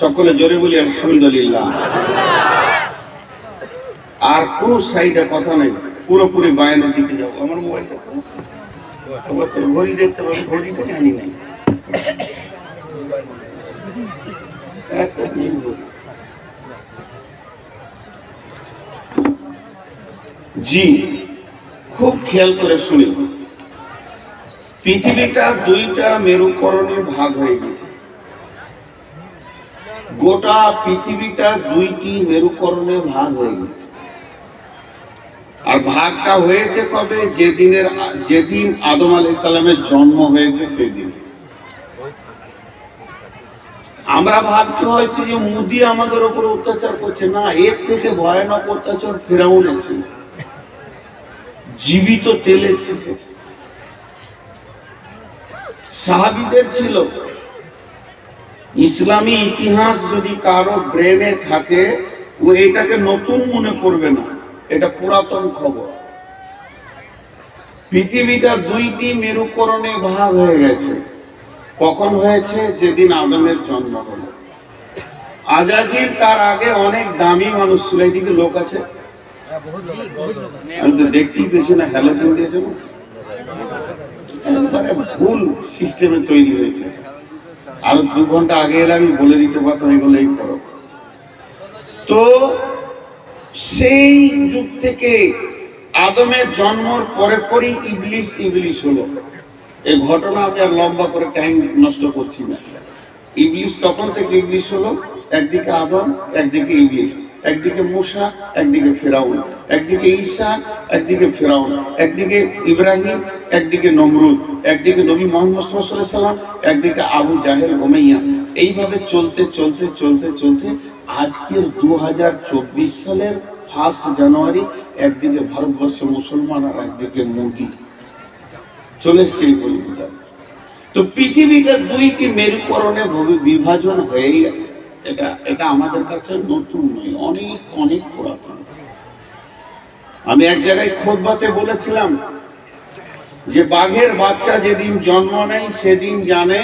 সকলে জোরে বলি, আলহামদুলিল্লাহ। আর কোন সাইডে কথা নেই, পুরোপুরি বায়ানের দিকে যাব আমার মোবাইলটা ঘড়ি দেখতে পাবো ঘড়িটা আনি নাই। জি, খুব খেয়াল করে শুনি। পৃথিবীটা দুইটা মেরুকরণে ভাগ হয়ে গেছে। গোটা পৃথিবীটা দুইটি মেরুকরণে ভাগ হয়ে গেছে। আর ভাগটা হয়েছে কবে? যেদিনের, যেদিন আদম আলি সালামের জন্ম হয়েছে সেদিন। আমরা ভাবছি হয়তো যে মুদি আমাদের উপর অত্যাচার করছে। না, এর থেকে ভয়ানক অত্যাচার ফেরাউনের ছিল জীবিত তেলে ছেঁচেছে সাহাবিদের ছিল। ইসলামী ইতিহাস যদি কারও ব্রেনে থাকে, ও এটাকে নতুন মনে করবে না। এটা পুরাতন খবর। পৃথিবীটা দুইটি মেরুকরণে ভাগ হয়ে গেছে। কখন হয়েছে? যেদিন আদমের জন্ম হলো। আজাজিল তার আগে অনেক দামি মানুষ ছিল। এদিকে লোক আছে? দেখতেই পেয়েছি না, হ্যালোজেন দিয়েছে ভুল সিস্টেমে তৈরি হয়েছে। আর দু ঘণ্টা আগে এলে আমি বলে দিতে পারতাম এগুলো এই করো। তো সেই যুগ থেকে আদমের জন্মর পরে পরেই ইবলিশ ইবলিশ হলো। এই ঘটনা আমি আর লম্বা করে টাইম নষ্ট করছি না। ইবলিশ তখন থেকে ইবলিশ হলো, একদিকে আদম, একদিকে ইবলিশ একদিকে মুসা, একদিকে ফেরাউন, একদিকে ঈসা একদিকে ফেরাউন, একদিকে ইব্রাহিম, একদিকে নমরুদ, একদিকে নবী মোহাম্মদ সাল্লাম একদিকে আবু জাহেল ওমাইয়া এইভাবে চলতে চলতে চলতে চলতে আজকের দু হাজার চব্বিশ সালের ফার্স্ট জানুয়ারি একদিকে ভারতবর্ষে মুসলমান আর একদিকে মোদি। চলে এসছে এই তো পৃথিবীটা দুইটি মেরুকরণে ভবি- বিভাজন হয়েই আছে। এটা এটা আমাদের কাছে নতুন নয়, অনেক অনেক পুরাতন। আমি এক জায়গায় খোদবাতে বলেছিলাম যে বাঘের বাচ্চা যেদিন জন্ম নেয়, সেদিন জানে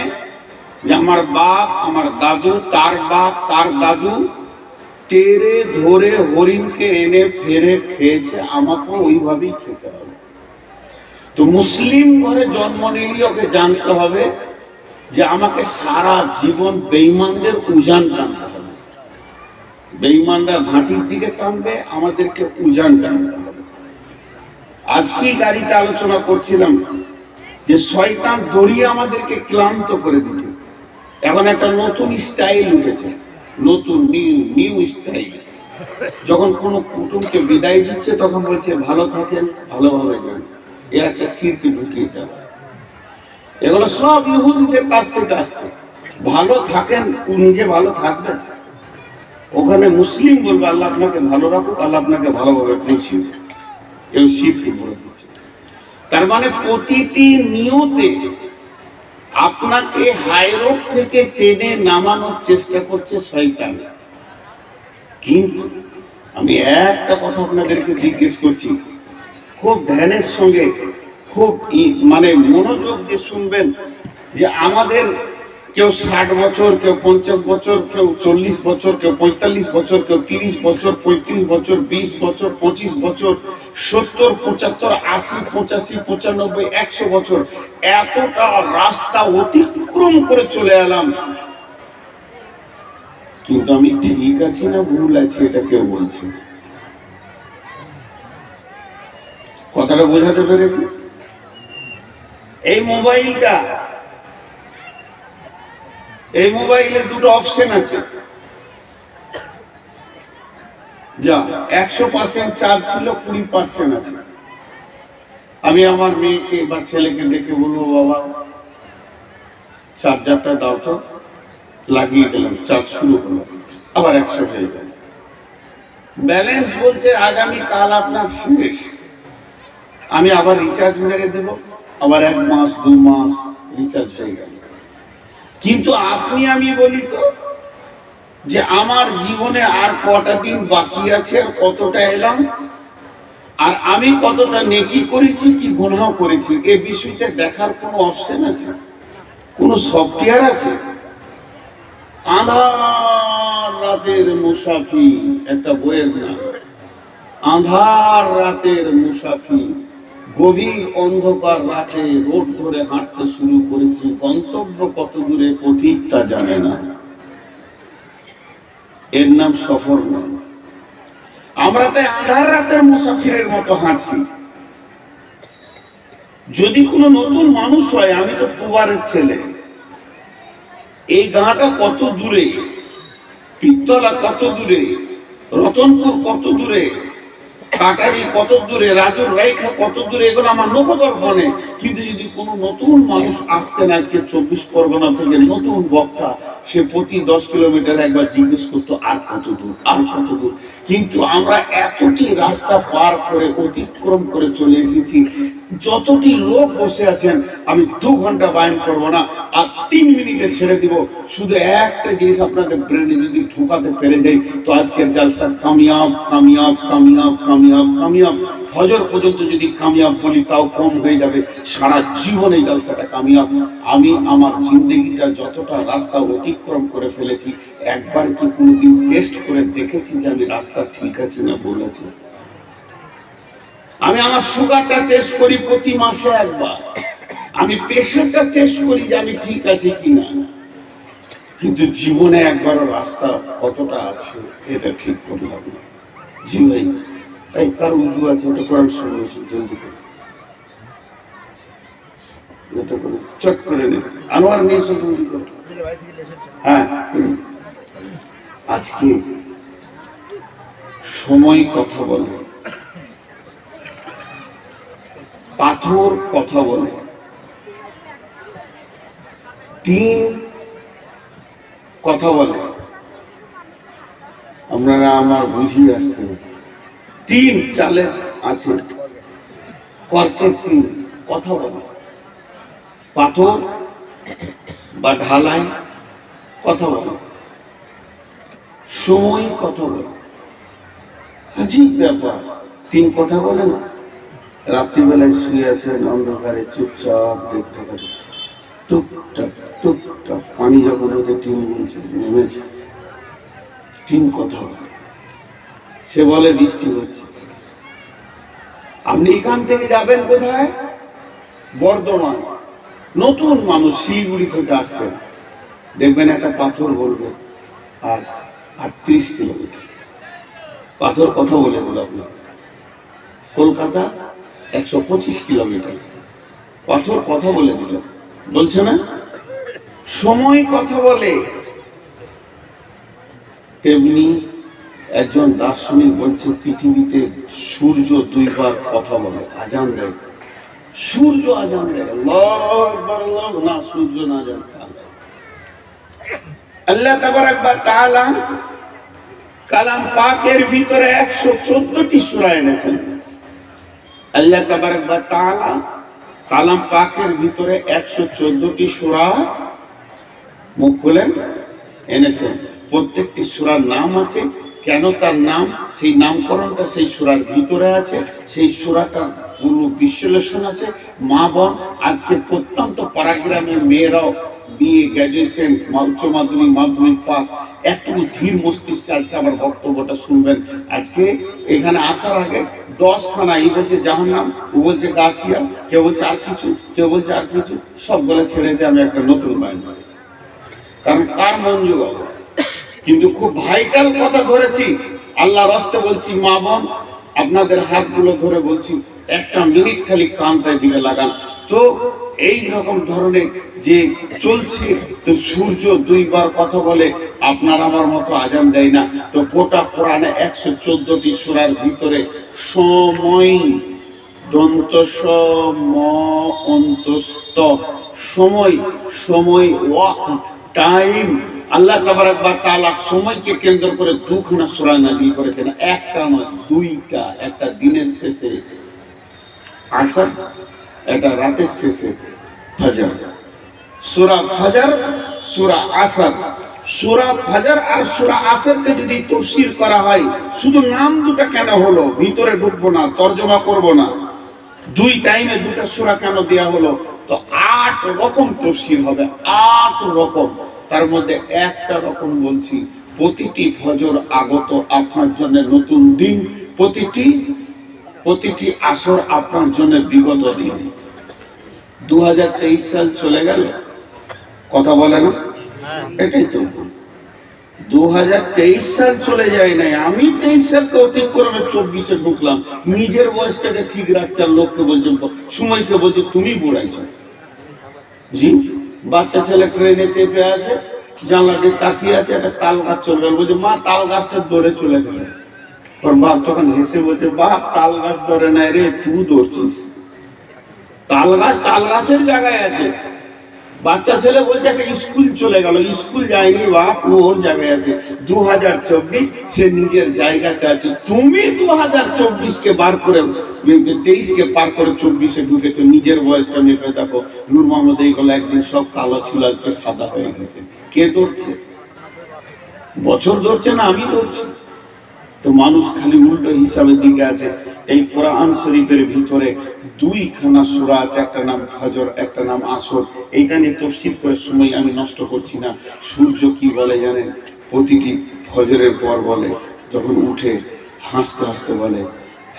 যে আমার বাপ, আমার দাদু, তার বাপ, তার দাদু টেরে ধরে হরিণকে এনে ফেরে খেয়েছে। আমাকেও ওইভাবেই খেতে হবে। তো মুসলিম ঘরে জন্ম নিলে ওকে জানতে হবে যে আমাকে সারা জীবন বেইমানদের উজান টানতে হবে। বেইমানরা ঘাঁটির দিকে টানবে, আমাদেরকে উজান টানতে হবে। আজকে গাড়িতে আলোচনা করছিলাম যে শয়তান দড়িয়ে আমাদেরকে ক্লান্ত করে দিচ্ছে এখন একটা নতুন স্টাইল উঠেছে। নতুন নিউ নিউ স্টাইল যখন কোনো কুটুমকে বিদায় দিচ্ছে, তখন বলছে, ভালো থাকেন, ভালোভাবে যান। এ একটা শিল্পী ঢুকিয়ে যাবে। এগুলো সব ইহুদিদের কাছ থেকে আসছে। ভালো থাকেন, নিজে ভালো থাকবেন। ওখানে মুসলিম বলবে, আল্লাহ আপনাকে ভালো রাখুক, আল্লাহ আপনাকে ভালোভাবে পৌঁছিয়ে এই শিল্পী বলে দিচ্ছে। তার মানে প্রতিটি নিয়তে আপনাকে হাইরোড থেকে টেনে নামানোর চেষ্টা করছে শয়তান। কিন্তু আমি একটা কথা আপনাদেরকে জিজ্ঞেস করছি, খুব ধ্যানের সঙ্গে, খুব মানে মনোযোগ দিয়ে শুনবেন যে আমাদের কেউ ষাট বছর, কেউ পঞ্চাশ বছর, কেউ চল্লিশ বছর, কেউ পঁয়তাল্লিশ বছর, কেউ তিরিশ বছর, পঁয়ত্রিশ বছর, বিশ বছর, পঁচিশ বছর, সত্তর, পঁচাত্তর, আশি, পঁচাশি, পঁচানব্বই, একশো বছর। এতটা রাস্তা অতিক্রম করে চলে এলাম। কিন্তু আমি ঠিক আছি না, ভুল আছি, এটা কেউ বলছে কথাটা বোঝাতে পেরেছি? এই মোবাইলটা এই মোবাইলে দুটো অপশন আছে। যা একশো পার্সেন্ট চার্জ ছিল, কুড়ি পার্সেন্ট আছে। আমি আমার মেয়েকে বা ছেলেকে ডেকে বলব, বাবা চার্জারটা দাও তো। লাগিয়ে দিলাম চার্জ শুরু হলো। আবার একশো হয়ে গেল। ব্যালেন্স বলছে, আগামী কাল আপনার শেষ। আমি আবার রিচার্জ মেরে দেব। আবার এক মাস, দু মাস রিচার্জ হয়ে গেল। কিন্তু আপনি আমি বলি তো যে আমার জীবনে আর কটা দিন বাকি আছে আর কতটা এলাম? আর আমি কতটা নেকি করেছি, কি গুনাহ করেছি, এ বিষয়টা দেখার কোনো অপশন আছে? কোনো সফটওয়্যার আছে? আধার রাতের মুসাফি একটা বইয়ের নাম। আধার রাতের মুসাফি গভীর অন্ধকার রাতে রোড ধরে হাঁটতে শুরু করেছি। গন্তব্য কত দূরে পথিক তা জানে না। এর নাম সফর নয়। আমরা তাই আধার রাতের মুসাফিরের মতো হাঁটছি। যদি কোনো নতুন মানুষ হয়, আমি তো পুবারের ছেলে। এই গাঁটা কত দূরে? পিত্তলা কত দূরে? রতনপুর কত দূরে? কাটারি কত দূরে, রাজুর রেখা কত দূরে, এগুলো আমার নখদর্পণে কিন্তু যদি কোনো নতুন মানুষ আসতেন আজকে চব্বিশ পরগনা থেকে, নতুন বক্তা, সে প্রতি দশ কিলোমিটার একবার জিজ্ঞেস করতো, আর কত দূর, আর কত দূর? কিন্তু আমরা এতটি রাস্তা পার করে অতিক্রম করে চলে এসেছি। যতটি লোক বসে আছেন, আমি দু ঘণ্টা বায়ন করব না, আর তিন মিনিটে ছেড়ে দিব। শুধু একটা জিনিস আপনাদের ব্রেনে যদি ঢুকাতে পেরে যাই, তো আজকের জালসা কামিয়াব কামিয়াব কামিয়াব কামিয়াব। কামিয়াব কামিয়াব। ফজর পর্যন্ত যদি কামিয়াব বলি, তাও কম হয়ে যাবে। সারা জীবন এই জালসাটা কামিয়াব। আমি আমার জিন্দগিটা যতটা রাস্তা অতিক্রম করে ফেলেছি, একবার কি কোনোদিন টেস্ট করে দেখেছি যে আমি রাস্তা ঠিক আছে না বলেছি আমি আমার সুগারটা টেস্ট করি প্রতি মাসে একবার। আমি প্রেশারটা টেস্ট করি যে আমি ঠিক আছে কিনা। কিন্তু জীবনে একবারও রাস্তা কতটা আছে, এটা ঠিক করলাম না। জি ভাই। তাই কারও উজু আছে, ওটা কোরআন শুনে, জলদি করে। এটা করে, চট করে নে। আনোয়ার নিয়ে এসো জলদি হ্যাঁ। আজকে সময় কথা বলে, পাথর কথা বলে টিন কথা বলে। আপনারা আমার বুঝিয়ে আসছেন। টিন চালের আছে। কর্কের কথা বলে। পাথর বা ঢালাই, কথা বলে। সময়, কথা বলে। আজীব ব্যাপার। তিন কথা বলে না? রাত্রিবেলায় শুয়ে আছেন অন্ধকারে চুপচাপ দেখতে পারে টুকটাক টুকটাক। পানি যখন হচ্ছে টিন বলছে নেমেছে। টিন কথা বলে। সে বলে বৃষ্টি হচ্ছে। আপনি এখান থেকে যাবেন কোথায়? বর্ধমান। নতুন মানুষ শিলিগুড়ি থেকে আসছেন দেখবেন একটা পাথর বলবে, আর আটত্রিশ কিলোমিটার। পাথর কথা বলে বলে আপনার কলকাতা একশো পঁচিশ কিলোমিটার। পাথর কথা বলে দিল। বলছে না? সময় কথা বলে। তেমনি একজন দার্শনিক বলছে, পৃথিবীতে সূর্য দুইবার কথা বলে, আজান দেয়। সূর্য আজান দেয় না, সূর্য না আজান আল্লাহ তাবারাক ওয়া তাআলা কালাম পাকের ভিতরে একশো চোদ্দটি সূরা এনেছেন। আল্লাহ তাবারাক ওয়া তাআলা কালাম পাকের ভিতরে একশো চোদ্দটি সূরা মুখ খুলেন, এনেছেন। প্রত্যেকটি সূরার নাম আছে কেন তার নাম? সেই নামকরণটা সেই সূরার ভিতরে আছে, সেই সূরাটার পুরো বিশ্লেষণ আছে। মা বোন আজকে প্রত্যন্ত পাড়াগ্রামের মেয়েরাও বিয়ে গ্র্যাজুয়েশন উচ্চ মাধ্যমিক মাধ্যমিক পাস একটু ধীর মস্তিষ্কে আজকে আমার বক্তব্যটা শুনবেন। আজকে এখানে আসার আগে দশখানা, এই বলছে যাহার জাহান্নাম, ও বলছে গাছিয়া, কেউ বলছে আর কিছু, কেউ বলছে আর কিছু, সবগুলো ছেড়ে দিয়ে আমি একটা নতুন বাইন কারণ কার মন জোগাবো কিন্তু খুব ভাইটাল কথা ধরেছি। আল্লাহ রাস্তে বলছি, মা বোন, আপনাদের হাতগুলো ধরে বলছি, একটা মিনিট খালি কান্তায় দিকে লাগান। তো এই রকম ধরনের যে চলছে, তো সূর্য দুইবার কথা বলে, আপনার আমার মতো আজান দেয় না। তো গোটা কোরআনে একশো চোদ্দটি সুরার ভিতরে সময়, দন্ত ম অন্তস্থ, সময় সময় ওয়াক টাইম আল্লাহ বা সময়কে কেন্দ্র করে দুখানা সূরা নাযিল করেছেন। একটা নয়, দুইটা। একটা দিনের শেষে আসর, একটা রাতের শেষে ফজর। সূরা ফজর, সূরা আসর। সূরা ফজর আর সূরা আসরকে যদি তফসির করা হয়, শুধু নাম দুটো কেন হলো? ভিতরে ঢুকবো না, তর্জমা করব না। দুই টাইমে দুটো সূরা কেন দেয়া হলো? তো আট রকম তফসির হবে, আট রকম। তার মধ্যে একটা রকম বলছি, প্রতিটি ফজর আগত আপনার জন্য নতুন দিন, প্রতিটি প্রতিটি আসর আপনার জন্য বিগত দিন। দু হাজার তেইশ সাল চলে গেল, কথা বলে না? এটাই তো দু হাজার তেইশ সাল চলে যায় নাই, আমি তেইশ সালকে অতিক্রমে চব্বিশে ঢুকলাম, নিজের বয়সটাকে ঠিক রাখছে আর লোককে বলছে সময়কে বলছে তুমি বুড়াইছ জি? বাচ্চা ছেলে ট্রেনে চেপে আছে, জানলা দিয়ে তাকিয়ে আছে, একটা তাল গাছ চলে গেল বলছে, মা, তাল গাছটা দৌড়ে চলে গেল। ওর বাপ তখন হেসে বলছে, বাপ, তাল গাছ ধরে নাই রে, তুই দৌড়ছিস। তাল গাছ তাল গাছের জায়গায় আছে। বাচ্চা ছেলে বলছে একটা স্কুল চলে গেল, স্কুল যায়নি ও ওর জায়গায় আছে। দু হাজার চব্বিশ, সে নিজের জায়গাতে আছে। তুমি দু হাজার চব্বিশকে বার করে তেইশকে পার করে চব্বিশে ঢুকেছো, নিজের বয়সটা মেপে দেখো। নূর মোহাম্মদ এই এইগুলো একদিন সব কালো ছিল, আজকে সাদা হয়ে গেছে। কে ধরছে? বছর ধরছে না, আমি ধরছি। তো মানুষ খালি উল্টো হিসাবের দিকে আছে। এই কোরআন শরীফের ভিতরে দুইখানা সূরা আছে, একটা নাম ফজর, একটা নাম আসর। এইটা নিয়ে তফসিল করে সময় আমি নষ্ট করছি না। সূর্য কি বলে জানেন? প্রতিটি ফজরের পর বলে, যখন উঠে হাসতে হাসতে বলে,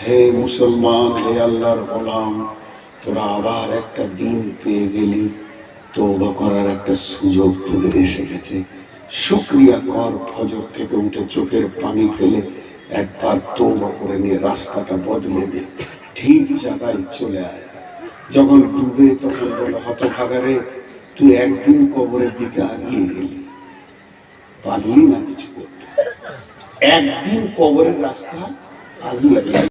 হে মুসলমান, হে আল্লাহর গোলাম, তোরা আবার একটা দিন পেয়ে গেলি তৌবা করার একটা সুযোগ তোদের এসে গেছে। শুক্রিয়া কর ফজর থেকে উঠে চোখের পানি ফেলে একবার তৌবা করে নিয়ে রাস্তাটা বদলে দে, ঠিক জায়গায় চলে আয়। যখন ডুবে তখন বলে, হতভাগারে, তুই একদিন কবরের দিকে আগিয়ে গেলি। পারলি না কিছু করতে। একদিন কবরের রাস্তা আগিয়ে গেলি।